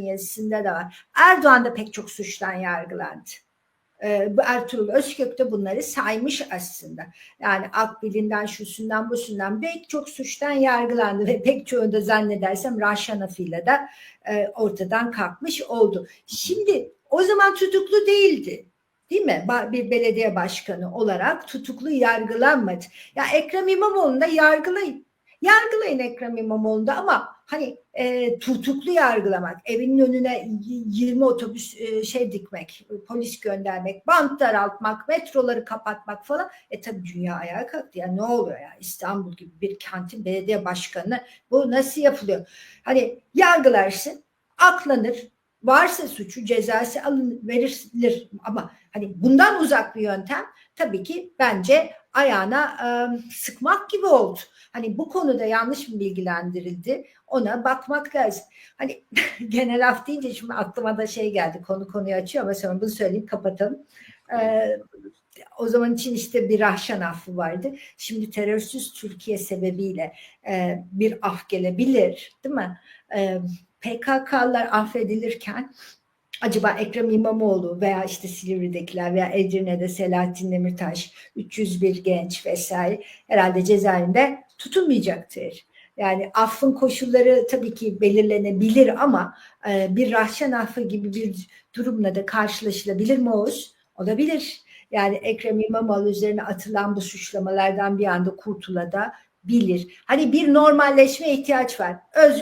yazısında da var. Erdoğan da pek çok suçtan yargılandı. Ee, Ertuğrul Özkök de bunları saymış aslında. Yani Akbil'inden, şusundan, busundan pek çok suçtan yargılandı ve pek çoğu da zannedersem Raşanafı'yla da e, ortadan kalkmış oldu. Şimdi o zaman tutuklu değildi. Değil mi? Bir belediye başkanı olarak tutuklu yargılanmadı. Ya Ekrem İmamoğlu'nu da. Yargılayın Ekrem İmamoğlu'nu da ama hani e, tutuklu yargılamak, evinin önüne y- 20 otobüs e, şey dikmek, polis göndermek, bant daraltmak, metroları kapatmak falan. E tabii dünya ayağa kalktı. Ya ne oluyor ya İstanbul gibi bir kentin belediye başkanı bu nasıl yapılıyor? Hani yargılarsın, aklanır, varsa suçu cezası alın verilir ama hani bundan uzak bir yöntem tabii ki bence ayağına e, sıkmak gibi oldu. Hani bu konuda yanlış mı bilgilendirildi ona bakmak lazım. Hani genel af deyince şimdi aklıma da şey geldi konu konuyu açıyor ama sonra bunu söyleyeyim kapatalım. Ee, o zaman için işte bir Rahşan affı vardı. Şimdi terörsüz Türkiye sebebiyle e, bir af gelebilir değil mi? E, PKK'lar affedilirken acaba Ekrem İmamoğlu veya işte Silivri'dekiler veya Edirne'de Selahattin Demirtaş 301 genç vesaire herhalde cezaevinde tutulmayacaktır. Yani affın koşulları tabii ki belirlenebilir ama e, bir rahşan affı gibi bir durumla da karşılaşılabilir mi Oğuz? Olabilir. Yani Ekrem İmamoğlu üzerine atılan bu suçlamalardan bir anda kurtulabilir. Hani bir normalleşme ihtiyaç var. Öz